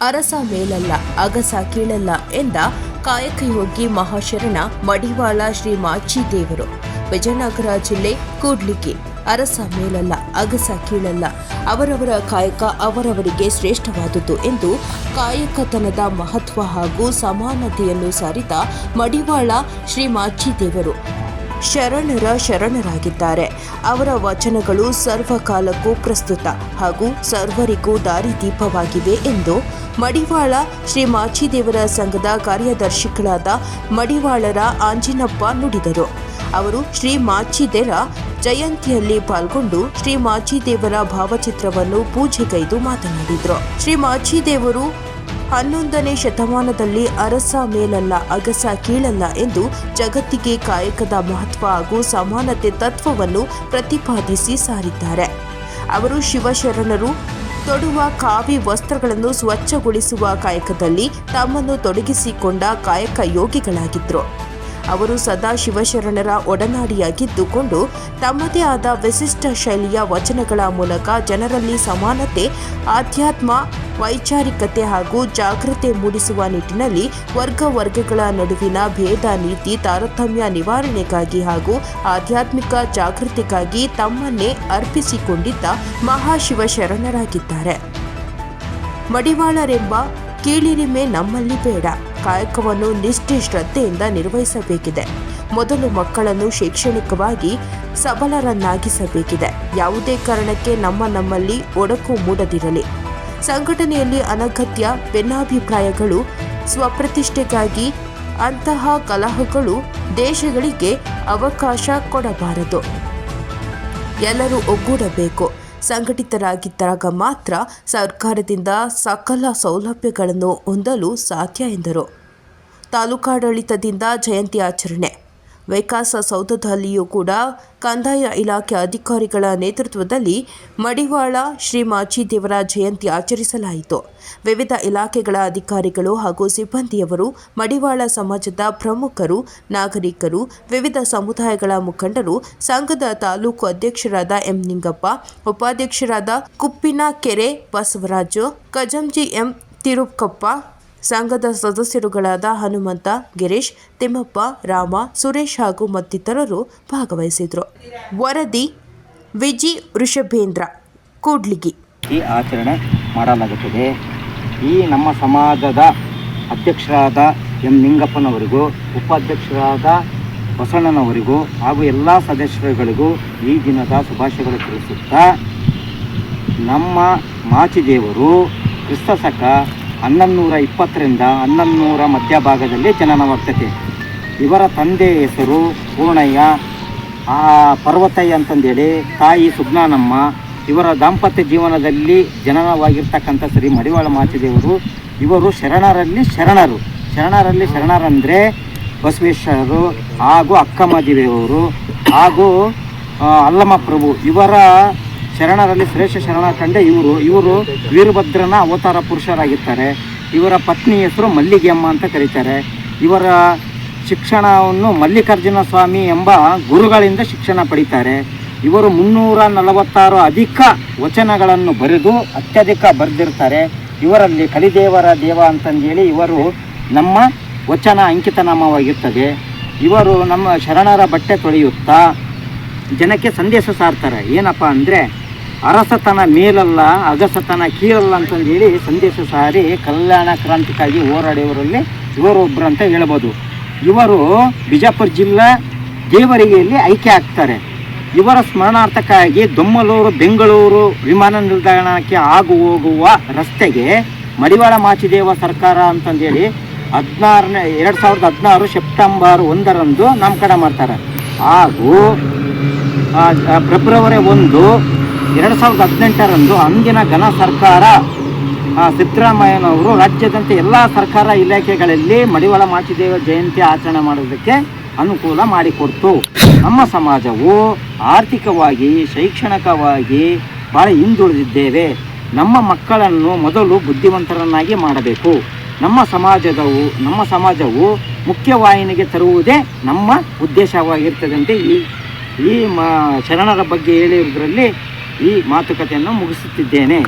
ಅರಸ ಮೇಲಲ್ಲ, ಅಗಸ ಕೀಳಲ್ಲ ಎಂದ ಕಾಯಕಯೋಗಿ ಮಹಾಶರಣ ಮಡಿವಾಳ ಶ್ರೀ ಮಾಚಿ ದೇವರು. ವಿಜಯನಗರ ಜಿಲ್ಲೆ ಕೂಡ್ಲಿಗಿ. ಅರಸ ಮೇಲಲ್ಲ, ಅಗಸ ಕೀಳಲ್ಲ, ಅವರವರ ಕಾಯಕ ಅವರವರಿಗೆ ಶ್ರೇಷ್ಠವಾದುದು ಎಂದು ಕಾಯಕತನದ ಮಹತ್ವ ಹಾಗೂ ಸಮಾನತೆಯನ್ನು ಸಾರಿದ ಮಡಿವಾಳ ಶ್ರೀ ಮಾಚಿದೇವರು ಶರಣರ ಶರಣರಾಗಿದ್ದಾರೆ. ಅವರ ವಚನಗಳು ಸರ್ವಕಾಲಕ್ಕೂ ಪ್ರಸ್ತುತ ಹಾಗೂ ಸರ್ವರಿಗೂ ದಾರಿದೀಪವಾಗಿವೆ ಎಂದು ಮಡಿವಾಳ ಶ್ರೀ ಮಾಚಿದೇವರ ಸಂಘದ ಕಾರ್ಯದರ್ಶಿಗಳಾದ ಮಡಿವಾಳರ ಆಂಜಿನಪ್ಪ ನುಡಿದರು. ಅವರು ಶ್ರೀ ಮಾಚಿದೇರ ಜಯಂತಿಯಲ್ಲಿ ಪಾಲ್ಗೊಂಡು ಶ್ರೀ ಮಾಚಿದೇವರ ಭಾವಚಿತ್ರವನ್ನು ಪೂಜೆಗೈದು ಮಾತನಾಡಿದರು. ಶ್ರೀ ಮಾಚಿದೇವರು ಹನ್ನೊಂದನೇ ಶತಮಾನದಲ್ಲಿ ಅರಸ ಮೇಲಲ್ಲ, ಅಗಸ ಕೀಳಲ್ಲ ಎಂದು ಜಗತ್ತಿಗೆ ಕಾಯಕದ ಮಹತ್ವ ಹಾಗೂ ಸಮಾನತೆ ತತ್ವವನ್ನು ಪ್ರತಿಪಾದಿಸಿ ಸಾರಿದ್ದಾರೆ. ಅವರು ಶಿವಶರಣರು ತೊಡುವ ಕಾವಿ ವಸ್ತ್ರಗಳನ್ನು ಸ್ವಚ್ಛಗೊಳಿಸುವ ಕಾಯಕದಲ್ಲಿ ತಮ್ಮನ್ನು ತೊಡಗಿಸಿಕೊಂಡ ಕಾಯಕ ಯೋಗಿಗಳಾಗಿದ್ದರು ಅವರು ಸದಾ ಶಿವಶರಣರ ಒಡನಾಡಿಯಾಗಿದ್ದುಕೊಂಡು ತಮ್ಮದೇ ಆದ ವಿಶಿಷ್ಟ ಶೈಲಿಯ ವಚನಗಳ ಮೂಲಕ ಜನರಲ್ಲಿ ಸಮಾನತೆ, ಆಧ್ಯಾತ್ಮ, ವೈಚಾರಿಕತೆ ಹಾಗೂ ಜಾಗೃತಿ ಮೂಡಿಸುವ ನಿಟ್ಟಿನಲ್ಲಿ ವರ್ಗ ವರ್ಗಗಳ ನಡುವಿನ ಭೇದ ನೀತಿ, ತಾರತಮ್ಯ ನಿವಾರಣೆಗಾಗಿ ಹಾಗೂ ಆಧ್ಯಾತ್ಮಿಕ ಜಾಗೃತಿಗಾಗಿ ತಮ್ಮನ್ನೇ ಅರ್ಪಿಸಿಕೊಂಡಿದ್ದ ಮಹಾಶಿವಶರಣರಾಗಿದ್ದಾರೆ. ಮಡಿವಾಳರೆಂಬ ಕೀಳಿರಿಮೆ ನಮ್ಮಲ್ಲಿ ಬೇಡ. ಕಾಯಕವನ್ನು ನಿಷ್ಠೆ ಶ್ರದ್ಧೆಯಿಂದ ನಿರ್ವಹಿಸಬೇಕಿದೆ. ಮೊದಲು ಮಕ್ಕಳನ್ನು ಶೈಕ್ಷಣಿಕವಾಗಿ ಸಬಲರನ್ನಾಗಿಸಬೇಕಿದೆ. ಯಾವುದೇ ಕಾರಣಕ್ಕೆ ನಮ್ಮ ನಮ್ಮಲ್ಲಿ ಒಡಕು ಮೂಡದಿರಲಿ. ಸಂಘಟನೆಯಲ್ಲಿ ಅನಗತ್ಯ ಭಿನ್ನಾಭಿಪ್ರಾಯಗಳು, ಸ್ವಪ್ರತಿಷ್ಠೆಗಾಗಿ ಅಂತಹ ಕಲಹಗಳು ದೇಶಗಳಿಗೆ ಅವಕಾಶ ಕೊಡಬಾರದು. ಎಲ್ಲರೂ ಒಗ್ಗೂಡಬೇಕು. ಸಂಘಟಿತರಾಗಿದ್ದಾಗ ಮಾತ್ರ ಸರ್ಕಾರದಿಂದ ಸಕಲ ಸೌಲಭ್ಯಗಳನ್ನು ಹೊಂದಲು ಸಾಧ್ಯ ಎಂದರು. ತಾಲೂಕಾಡಳಿತದಿಂದ ಜಯಂತಿ ಆಚರಣೆ. ವಿಕಾಸ ಸೌಧದಲ್ಲಿಯೂ ಕೂಡ ಕಂದಾಯ ಇಲಾಖೆ ಅಧಿಕಾರಿಗಳ ನೇತೃತ್ವದಲ್ಲಿ ಮಡಿವಾಳ ಶ್ರೀ ಮಾಚಿದೇವರ ಜಯಂತಿ ಆಚರಿಸಲಾಯಿತು. ವಿವಿಧ ಇಲಾಖೆಗಳ ಅಧಿಕಾರಿಗಳು ಹಾಗೂ ಸಿಬ್ಬಂದಿಯವರು ಮಡಿವಾಳ ಸಮಾಜದ ಪ್ರಮುಖರು, ನಾಗರಿಕರು, ವಿವಿಧ ಸಮುದಾಯಗಳ ಮುಖಂಡರು, ಸಂಘದ ತಾಲೂಕು ಅಧ್ಯಕ್ಷರಾದ ಎಂ ನಿಂಗಪ್ಪ ಉಪಾಧ್ಯಕ್ಷರಾದ ಕುಪ್ಪಿನ ಕೆರೆ ಬಸವರಾಜು ಕಜಂಜಿ ಎಂ ತಿರುಪ್ಕಪ್ಪ ಸಂಘದ ಸದಸ್ಯರುಗಳಾದ ಹನುಮಂತ, ಗಿರೀಶ್, ತಿಮ್ಮಪ್ಪ, ರಾಮ, ಸುರೇಶ್ ಹಾಗೂ ಮತ್ತಿತರರು ಭಾಗವಹಿಸಿದರು. ವರದಿ, ವಿಜಿ ಋಷಭೇಂದ್ರ, ಕೂಡ್ಲಿಗಿ. ಈ ಆಚರಣೆ ಮಾಡಲಾಗುತ್ತದೆ. ಈ ನಮ್ಮ ಸಮಾಜದ ಅಧ್ಯಕ್ಷರಾದ ಎಂ ನಿಂಗಪ್ಪನವರಿಗೂ, ಉಪಾಧ್ಯಕ್ಷರಾದ ಬಸಣ್ಣನವರಿಗೂ ಹಾಗೂ ಎಲ್ಲ ಸದಸ್ಯರುಗಳಿಗೂ ಈ ದಿನದ ಶುಭಾಶಯಗಳು ತಿಳಿಸುತ್ತಾ ನಮ್ಮ ಮಾಚಿದೇವರು ಕ್ರಿಸ್ತಶಕ ಹನ್ನೊಂದುನೂರ ಇಪ್ಪತ್ತರಿಂದ ಹನ್ನೊಂದುನೂರ ಮಧ್ಯಭಾಗದಲ್ಲಿ ಜನನವಾಗ್ತದೆ ಇವರ ತಂದೆ ಹೆಸರು ಪೂರ್ಣಯ್ಯ. ಆ ಪರ್ವತಯ್ಯ ಅಂತಂದೇಳಿ ತಾಯಿ ಸುಜ್ಞಾನಮ್ಮ ಇವರ ದಾಂಪತ್ಯ ಜೀವನದಲ್ಲಿ ಜನನವಾಗಿರ್ತಕ್ಕಂಥ ಶ್ರೀ ಮಡಿವಾಳ ಮಾಚಿದೇವರು. ಇವರು ಶರಣರಲ್ಲಿ ಶರಣರು. ಶರಣರಲ್ಲಿ ಶರಣರಂದರೆ ಬಸವೇಶ್ವರರು ಹಾಗೂ ಅಕ್ಕಮದಿವೆಯವರು ಹಾಗೂ ಅಲ್ಲಮ್ಮ ಪ್ರಭು. ಇವರ ಶರಣರಲ್ಲಿ ಶ್ರೇಷ್ಠ ಶರಣ ಕಂಡೆ ಇವರು. ಇವರು ವೀರಭದ್ರನ ಅವತಾರ ಪುರುಷರಾಗಿರ್ತಾರೆ. ಇವರ ಪತ್ನಿ ಹೆಸರು ಮಲ್ಲಿಗೆಯಮ್ಮ ಅಂತ ಕರೀತಾರೆ. ಇವರ ಶಿಕ್ಷಣವನ್ನು ಮಲ್ಲಿಕಾರ್ಜುನ ಸ್ವಾಮಿ ಎಂಬ ಗುರುಗಳಿಂದ ಶಿಕ್ಷಣ ಪಡಿತಾರೆ. ಇವರು ಮುನ್ನೂರ ನಲವತ್ತಾರು ಅಧಿಕ ವಚನಗಳನ್ನು ಬರೆದು ಅತ್ಯಧಿಕ ಬರೆದಿರ್ತಾರೆ. ಇವರಲ್ಲಿ ಕಲಿದೇವರ ದೇವ ಅಂತಂದೇಳಿ ಇವರು ನಮ್ಮ ವಚನ ಅಂಕಿತನಾಮವಾಗಿರ್ತದೆ. ಇವರು ನಮ್ಮ ಶರಣರ ಬಟ್ಟೆ ತೊಳೆಯುತ್ತಾ ಜನಕ್ಕೆ ಸಂದೇಶ ಸಾರ್ತಾರೆ. ಏನಪ್ಪ ಅಂದರೆ ಅರಸತನ ಮೇಲಲ್ಲ, ಅಗಸತನ ಕೀಳಲ್ಲ ಅಂತಂದೇಳಿ ಸಂದೇಶ ಸಾರಿ ಕಲ್ಯಾಣ ಕ್ರಾಂತಿಗಾಗಿ ಹೋರಾಡಿಯವರಲ್ಲಿ ಇವರು ಒಬ್ಬರು ಅಂತ ಹೇಳ್ಬೋದು. ಇವರು ಬಿಜಾಪುರ ಜಿಲ್ಲಾ ದೇವರಿಗೆಯಲ್ಲಿ ಆಯ್ಕೆ ಆಗ್ತಾರೆ. ಇವರ ಸ್ಮರಣಾರ್ಥಕ್ಕಾಗಿ ದೊಮ್ಮಲೂರು, ಬೆಂಗಳೂರು ವಿಮಾನ ನಿಲ್ದಾಣಕ್ಕೆ ಆಗು ಹೋಗುವ ರಸ್ತೆಗೆ ಮಡಿವಾಳ ಮಾಚಿದೇವ ಸರ್ಕಾರ ಅಂತಂದೇಳಿ ಹದಿನಾರನೇ, ಎರಡು ಸಾವಿರದ ಹದಿನಾರು ಸೆಪ್ಟೆಂಬರ್ ಒಂದರಂದು ನಾಮಕರಣ ಮಾಡ್ತಾರೆ. ಹಾಗೂ ಫೆಬ್ರವರಿ ಒಂದು ಎರಡು ಸಾವಿರದ ಹದಿನೆಂಟರಂದು ಅಂದಿನ ಘನ ಸರ್ಕಾರ ಸಿದ್ದರಾಮಯ್ಯನವರು ರಾಜ್ಯದಂತೆ ಎಲ್ಲ ಸರ್ಕಾರ ಇಲಾಖೆಗಳಲ್ಲಿ ಮಡಿವಾಳ ಮಾಚಿದೇವ ಜಯಂತಿ ಆಚರಣೆ ಮಾಡೋದಕ್ಕೆ ಅನುಕೂಲ ಮಾಡಿಕೊಡ್ತು. ನಮ್ಮ ಸಮಾಜವು ಆರ್ಥಿಕವಾಗಿ, ಶೈಕ್ಷಣಿಕವಾಗಿ ಭಾಳ ಹಿಂದುಳಿದಿದ್ದೇವೆ. ನಮ್ಮ ಮಕ್ಕಳನ್ನು ಮೊದಲು ಬುದ್ಧಿವಂತರನ್ನಾಗಿ ಮಾಡಬೇಕು. ನಮ್ಮ ಸಮಾಜದವು, ನಮ್ಮ ಸಮಾಜವು ಮುಖ್ಯವಾಹಿನಿಗೆ ತರುವುದೇ ನಮ್ಮ ಉದ್ದೇಶವಾಗಿರ್ತದಂತೆ ಈ ಈ ಮ, ಶರಣರ ಬಗ್ಗೆ ಹೇಳಿರೋದ್ರಲ್ಲಿ ಈ ಮಾತುಕತೆಯನ್ನು ಮುಗಿಸುತ್ತಿದ್ದೇನೆ.